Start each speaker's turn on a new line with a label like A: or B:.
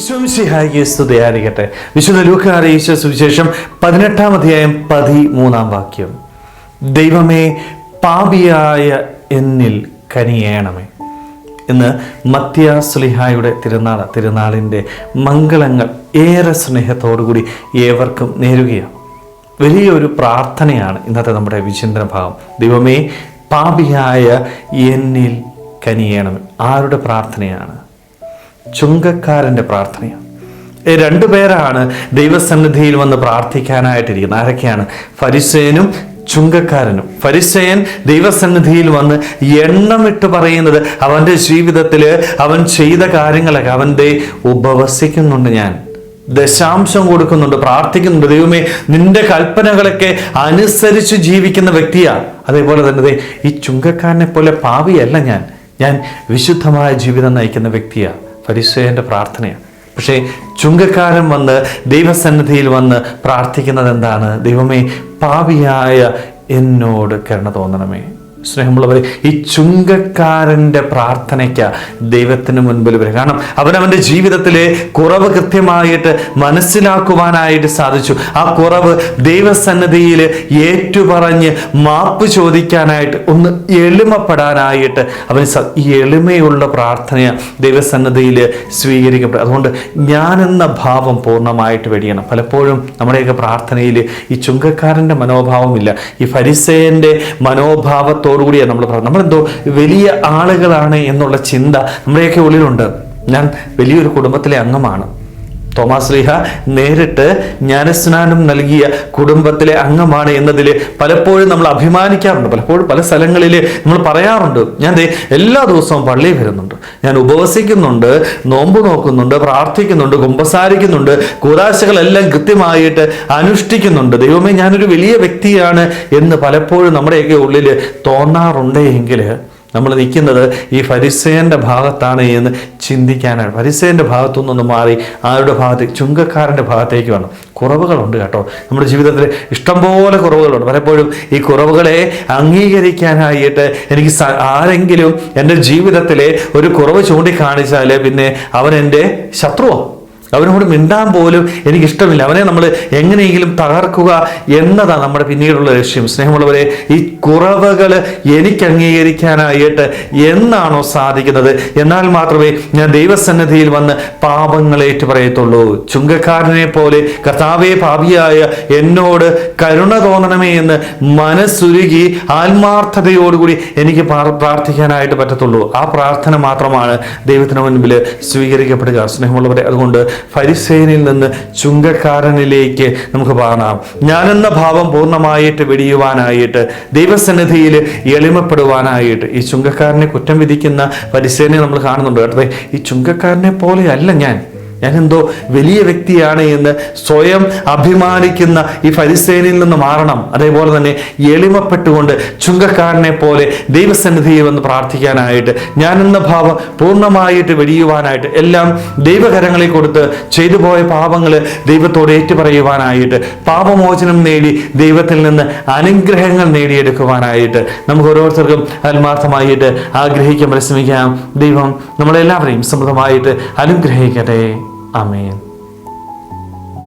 A: വിശ്വംസിഹായിക്ക് സ്തുതിയായിരിക്കട്ടെ. വിശുദ്ധ ലൂക്ക അറിയിച്ച സുവിശേഷം പതിനെട്ടാം അധ്യായം പതിമൂന്നാം വാക്യം. ദൈവമേ പാപിയായ എന്നിൽ കനിയേണമേ. ഇന്ന് മത്യ സുലിഹായുടെ തിരുനാൾ തിരുനാളിന്റെ മംഗളങ്ങൾ ഏറെ സ്നേഹത്തോടുകൂടി ഏവർക്കും നേരുകയാണ്. വലിയൊരു പ്രാർത്ഥനയാണ് ഇന്നത്തെ നമ്മുടെ വിചിന്തന ഭാവം ദൈവമേ പാപിയായ എന്നിൽ കനിയേണമേ. ആരുടെ പ്രാർത്ഥനയാണ്? ചുങ്കക്കാരന്റെ പ്രാർത്ഥനയാണ് രണ്ടു പേരാണ് ദൈവസന്നിധിയിൽ വന്ന് പ്രാർത്ഥിക്കാനായിട്ടിരിക്കുന്നത്. ആരൊക്കെയാണ്? ഫരിസേനും ചുങ്കക്കാരനും. ഫരിസേയൻ ദൈവസന്നിധിയിൽ വന്ന് എണ്ണമിട്ട് പറയുന്നത് അവന്റെ ജീവിതത്തിൽ അവൻ ചെയ്ത കാര്യങ്ങളൊക്കെ അവന്റെ ഉപവസിക്കുന്നുണ്ട് ഞാൻ. ദശാംശം കൊടുക്കുന്നുണ്ട് പ്രാർത്ഥിക്കുന്നുണ്ട്. ദൈവമേ നിന്റെ കൽപ്പനകളൊക്കെ അനുസരിച്ച് ജീവിക്കുന്ന വ്യക്തിയാണ് അതേപോലെ തന്നെ ഈ ചുങ്കക്കാരനെ പോലെ പാവിയല്ല ഞാൻ. ഞാൻ വിശുദ്ധമായ ജീവിതം നയിക്കുന്ന വ്യക്തിയാണ് ഫരിസേയന്റെ പ്രാർത്ഥനയാണ്. പക്ഷേ ചുങ്കക്കാരൻ വന്ന് ദൈവസന്നിധിയിൽ വന്ന് പ്രാർത്ഥിക്കുന്നത് എന്താണ് ദൈവമേ പാപിയായ എന്നോട് കരുണ തോന്നണമേ. സ്നേഹമുള്ളവരെ ഈ ചുങ്കക്കാരന്റെ പ്രാർത്ഥനയ്ക്ക് ദൈവത്തിന് മുൻപിൽ വരും കാരണം അവനവന്റെ ജീവിതത്തിലെ കുറവ് കൃത്യമായിട്ട് മനസ്സിലാക്കുവാനായിട്ട് സാധിച്ചു. ആ കുറവ് ദൈവസന്നിധിയിൽ ഏറ്റുപറഞ്ഞ് മാപ്പ് ചോദിക്കാനായിട്ട് ഒന്ന് എളിമപ്പെടാനായിട്ട് അവൻ ഈ എളിമയുള്ള പ്രാർത്ഥന ദൈവസന്നിധിയിൽ സ്വീകരിക്കപ്പെടും അതുകൊണ്ട് ഞാനെന്ന ഭാവം പൂർണമായിട്ട് വെടിയണം. പലപ്പോഴും നമ്മുടെയൊക്കെ പ്രാർത്ഥനയിൽ ഈ ചുങ്കക്കാരന്റെ മനോഭാവമില്ല. ഈ ഫരിസേന്റെ മനോഭാവത്തോടു കൂടിയാണ് നമ്മൾ പറയുന്നത് നമ്മളെന്തോ വലിയ ആളുകളാണ് എന്നുള്ള ചിന്ത നമ്മുടെയൊക്കെ ഉള്ളിലുണ്ട്. ഞാൻ വലിയൊരു കുടുംബത്തിലെ അംഗമാണ്. തോമാസ് ലീഹ നേരിട്ട് ജ്ഞാനസ്നാനം നൽകിയ കുടുംബത്തിലെ അംഗമാണ് എന്നതിൽ പലപ്പോഴും നമ്മൾ അഭിമാനിക്കാറുണ്ട്. പലപ്പോഴും പല സ്ഥലങ്ങളിൽ നമ്മൾ പറയാറുണ്ട്. ഞാൻ എല്ലാ ദിവസവും പള്ളിയിൽ വരുന്നുണ്ട്. ഞാൻ ഉപവസിക്കുന്നുണ്ട് നോമ്പ് നോക്കുന്നുണ്ട് പ്രാർത്ഥിക്കുന്നുണ്ട് കുമ്പസാരിക്കുന്നുണ്ട് കൂതാശകളെല്ലാം കൃത്യമായിട്ട് അനുഷ്ഠിക്കുന്നുണ്ട്. ദൈവമേ ഞാനൊരു വലിയ വ്യക്തിയാണ് എന്ന് പലപ്പോഴും നമ്മുടെയൊക്കെ ഉള്ളിൽ തോന്നാറുണ്ട് എങ്കിൽ നമ്മൾ നിൽക്കുന്നത് ഈ ഫരിസേന്റെ ഭാഗത്താണ് എന്ന് ചിന്തിക്കാനാണ്. ഫരിസേന്റെ ഭാഗത്തുനിന്നൊന്ന് മാറി ആരുടെ ഭാഗത്തേക്ക് ചുങ്കക്കാരന്റെ ഭാഗത്തേക്ക് വേണം കുറവുകളുണ്ട് കേട്ടോ. നമ്മുടെ ജീവിതത്തിൽ ഇഷ്ടംപോലെ കുറവുകളുണ്ട്. പലപ്പോഴും ഈ കുറവുകളെ അംഗീകരിക്കാനായിട്ട് എനിക്ക് ആരെങ്കിലും എന്റെ ജീവിതത്തിലെ ഒരു കുറവ് ചൂണ്ടിക്കാണിച്ചാൽ പിന്നെ അവൻ എന്റെ ശത്രുവാണ് അവനോട് മിണ്ടാൻ പോലും എനിക്കിഷ്ടമില്ല. അവനെ നമ്മൾ എങ്ങനെയെങ്കിലും തകർക്കുക എന്നതാണ് നമ്മുടെ പിന്നീടുള്ള ലക്ഷ്യം. സ്നേഹമുള്ളവരെ ഈ കുറവുകൾ എനിക്ക് അംഗീകരിക്കാനായിട്ട് എന്നാണോ സാധിക്കുന്നത്? എന്നാൽ മാത്രമേ ഞാൻ ദൈവസന്നിധിയിൽ വന്ന് പാപങ്ങളേറ്റ് പറയത്തുള്ളൂ ചുങ്കക്കാരനെ പോലെ കർത്താവെ ഭാവിയായ എന്നോട് കരുണ തോന്നണമേ എന്ന് മനസ്സുരുകി ആത്മാർത്ഥതയോടുകൂടി എനിക്ക് പ്രാർ- പ്രാർത്ഥിക്കാനായിട്ട് പറ്റത്തുള്ളൂ. ആ പ്രാർത്ഥന മാത്രമാണ് ദൈവത്തിന് മുൻപിൽ സ്വീകരിക്കപ്പെടുക. സ്നേഹമുള്ളവരെ അതുകൊണ്ട് ഫരിസേനിൽ നിന്ന് ചുങ്കക്കാരനിലേക്ക് നമുക്ക് കാണാം ഞാനെന്ന ഭാവം പൂർണമായിട്ട് വെടിയുവാനായിട്ട് ദൈവസന്നിധിയിൽ എളിമപ്പെടുവാനായിട്ട് ഈ ചുങ്കക്കാരനെ കുറ്റം വിധിക്കുന്ന പരിസേനെ നമ്മൾ കാണുന്നുണ്ട്. കേട്ടത് ഈ ചുങ്കക്കാരനെ പോലെയല്ല ഞാൻ. ഞാൻ എന്തോ വലിയ വ്യക്തിയാണ് എന്ന് സ്വയം അഭിമാനിക്കുന്ന ഈ ഫരിസേനിൽ നിന്ന് മാറണം. അതേപോലെ തന്നെ എളിമപ്പെട്ടുകൊണ്ട് ചുങ്കക്കാരനെ പോലെ ദൈവസന്നിധിയിൽ വന്ന് പ്രാർത്ഥിക്കാനായിട്ട് ഞാൻ എന്ന ഭാവം പൂർണമായിട്ട് വെടിയുവാനായിട്ട് എല്ലാം ദൈവകരങ്ങളിൽ കൊടുത്ത് ചെയ്തു പോയ പാപങ്ങൾ ദൈവത്തോട് ഏറ്റുപറയുവാനായിട്ട് പാപമോചനം നേടി ദൈവത്തിൽ നിന്ന് അനുഗ്രഹങ്ങൾ നേടിയെടുക്കുവാനായിട്ട് നമുക്ക് ഓരോരുത്തർക്കും ആത്മാർത്ഥമായിട്ട് ആഗ്രഹിക്കാൻ പരിശ്രമിക്കാം. ദൈവം നമ്മളെല്ലാവരെയും സമൃദ്ധമായിട്ട് അനുഗ്രഹിക്കട്ടെ. ആമേൻ